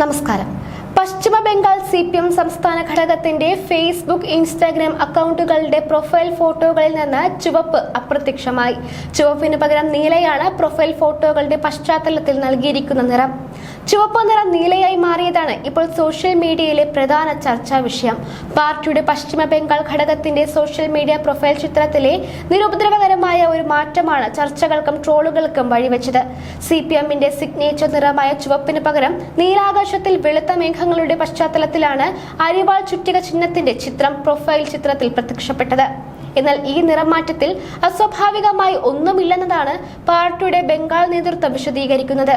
നമസ്കാരം. പശ്ചിമ Bengal C P M സംസ്ഥാന ഘടകത്തിന്റെ ഫേസ്ബുക്ക് ഇൻസ്റ്റാഗ്രാം അക്കൗണ്ടുകളുടെ പ്രൊഫൈൽ ഫോട്ടോകളിൽ നിന്ന് ചുവപ്പ് അപ്രത്യക്ഷമായി. ചുവപ്പിന് പകരം നീലയാണ് പ്രൊഫൈൽ ഫോട്ടോകളുടെ പശ്ചാത്തലത്തിൽ നൽകിയിരിക്കുന്ന നിറം. ചുവപ്പ് നിറം നീലയായി മാറിയതാണ് ഇപ്പോൾ സോഷ്യൽ മീഡിയയിലെ പ്രധാന ചർച്ചാ വിഷയം. പാർട്ടിയുടെ പശ്ചിമ ബംഗാൾ ഘടകത്തിന്റെ സോഷ്യൽ മീഡിയ പ്രൊഫൈൽ ചിത്രത്തിലെ നിരുപദ്രവകരമായ ഒരു മാറ്റമാണ് ചർച്ചകൾക്കും ട്രോളുകൾക്കും വഴിവെച്ചത്. സി പി എമ്മിന്റെ സിഗ്നേച്ചർ നിറമായ ചുവപ്പിന് പകരം നീലാകാശത്തിൽ വെളുത്ത മേഘങ്ങളുടെ പശ്ചാത്തലത്തിലാണ് അരിവാൾ ചുറ്റിക ചിഹ്നത്തിന്റെ ചിത്രം പ്രൊഫൈൽ ചിത്രത്തിൽ പ്രത്യക്ഷപ്പെട്ടത്. എന്നാൽ ഈ നിറമാറ്റത്തിൽ അസ്വാഭാവികമായി ഒന്നുമില്ലെന്നതാണ് പാർട്ടിയുടെ ബംഗാൾ നേതൃത്വം വിശദീകരിക്കുന്നത്.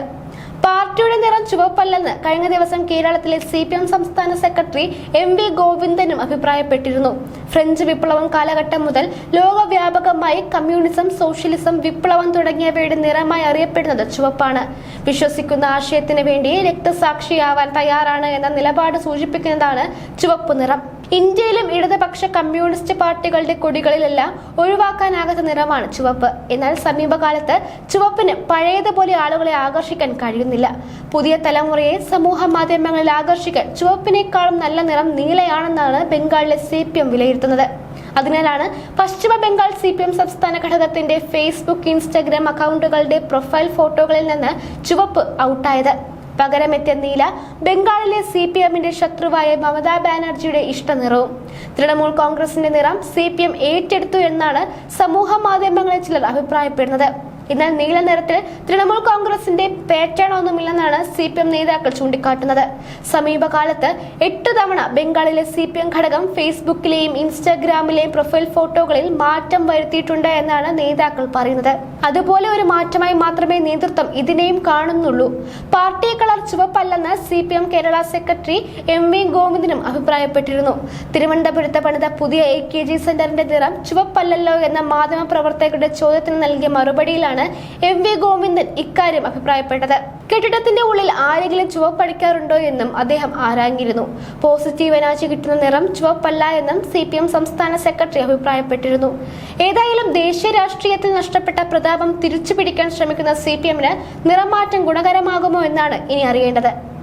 പാർട്ടിയുടെ നിറം ചുവപ്പല്ലെന്ന് കഴിഞ്ഞ ദിവസം കേരളത്തിലെ സി പി എം സംസ്ഥാന സെക്രട്ടറി എം വി ഗോവിന്ദനും അഭിപ്രായപ്പെട്ടിരുന്നു. ഫ്രഞ്ച് വിപ്ലവം കാലഘട്ടം മുതൽ ലോകവ്യാപകമായി കമ്മ്യൂണിസം സോഷ്യലിസം വിപ്ലവം തുടങ്ങിയവയുടെ നിറമായി അറിയപ്പെടുന്നത് ചുവപ്പാണ്. വിശ്വസിക്കുന്ന ആശയത്തിന് വേണ്ടി രക്തസാക്ഷിയാവാൻ തയ്യാറാണ് എന്ന നിലപാട് സൂചിപ്പിക്കുന്നതാണ് ചുവപ്പ് നിറം. ഇന്ത്യയിലും ഇടതുപക്ഷ കമ്മ്യൂണിസ്റ്റ് പാർട്ടികളുടെ കൊടികളിലെല്ലാം ഒഴിവാക്കാനാകാത്ത നിറമാണ് ചുവപ്പ്. എന്നാൽ സമീപകാലത്ത് ചുവപ്പിന് പഴയതുപോലെ ആളുകളെ ആകർഷിക്കാൻ കഴിയുന്നില്ല. പുതിയ തലമുറയെ സമൂഹ മാധ്യമങ്ങളിൽ ആകർഷിക്കാൻ ചുവപ്പിനേക്കാളും നല്ല നിറം നീലയാണെന്നാണ് ബംഗാളിലെ സി പി എം വിലയിരുത്തുന്നത്. അതിനാലാണ് പശ്ചിമ ബംഗാൾ സി പി എം സംസ്ഥാന ഘടകത്തിന്റെ ഫേസ്ബുക്ക് ഇൻസ്റ്റഗ്രാം അക്കൗണ്ടുകളുടെ പ്രൊഫൈൽ ഫോട്ടോകളിൽ നിന്ന് ചുവപ്പ് ഔട്ടായത്. പകരമെത്തിയ നീല ബംഗാളിലെ സി പി എമ്മിന്റെ ശത്രുവായ മമതാ ബാനർജിയുടെ ഇഷ്ടനിറവും. തൃണമൂൽ കോൺഗ്രസിന്റെ നിറം സി പി എം ഏറ്റെടുത്തു എന്നാണ് സമൂഹ മാധ്യമങ്ങളിൽ ചിലർ അഭിപ്രായപ്പെടുന്നത്. എന്നാൽ നീല നിറത്തിൽ തൃണമൂൽ കോൺഗ്രസിന്റെ പേറ്റേൺ ഒന്നുമില്ലെന്നാണ് സി പി എം നേതാക്കൾ ചൂണ്ടിക്കാട്ടുന്നത്. സമീപകാലത്ത് എട്ട് തവണ ബംഗാളിലെ സി പി എം ഘടകം ഫേസ്ബുക്കിലെയും ഇൻസ്റ്റാഗ്രാമിലെയും പ്രൊഫൈൽ ഫോട്ടോകളിൽ മാറ്റം വരുത്തിയിട്ടുണ്ട് എന്നാണ് നേതാക്കൾ പറയുന്നത്. അതുപോലെ ഒരു മാറ്റമായി മാത്രമേ നേതൃത്വം ഇതിനെയും കാണുന്നുള്ളൂ. Party colour ചുവപ്പല്ലെന്ന് C P M Kerala secretary M V ഗോവിന്ദനും അഭിപ്രായപ്പെട്ടിരുന്നു. തിരുവനന്തപുരത്ത് പണിത പുതിയ എ കെ ജി സെന്ററിന്റെ നിറം ചുവപ്പല്ലല്ലോ എന്ന മാധ്യമ പ്രവർത്തകരുടെ ചോദ്യത്തിന് നൽകിയ മറുപടിയിലാണ് എം വി ഗോവിന്ദൻ ഇക്കാര്യം അഭിപ്രായപ്പെട്ടത്. കെട്ടിടത്തിന്റെ ഉള്ളിൽ ആരെങ്കിലും ചുവപ്പടിക്കാറുണ്ടോ എന്നും അദ്ദേഹം ആരാഞ്ഞിരുന്നു. പോസിറ്റീവ് എനർജി കിട്ടുന്ന നിറം ചുവപ്പല്ല എന്നും സി പി എം സംസ്ഥാന സെക്രട്ടറി അഭിപ്രായപ്പെട്ടിരുന്നു. ഏതായാലും ദേശീയ രാഷ്ട്രീയത്തിൽ നഷ്ടപ്പെട്ട പ്രതാപം തിരിച്ചുപിടിക്കാൻ ശ്രമിക്കുന്ന സി പി എമ്മിന് ഗുണകരമാകുമോ എന്നാണ് ഇനി അറിയേണ്ടത്.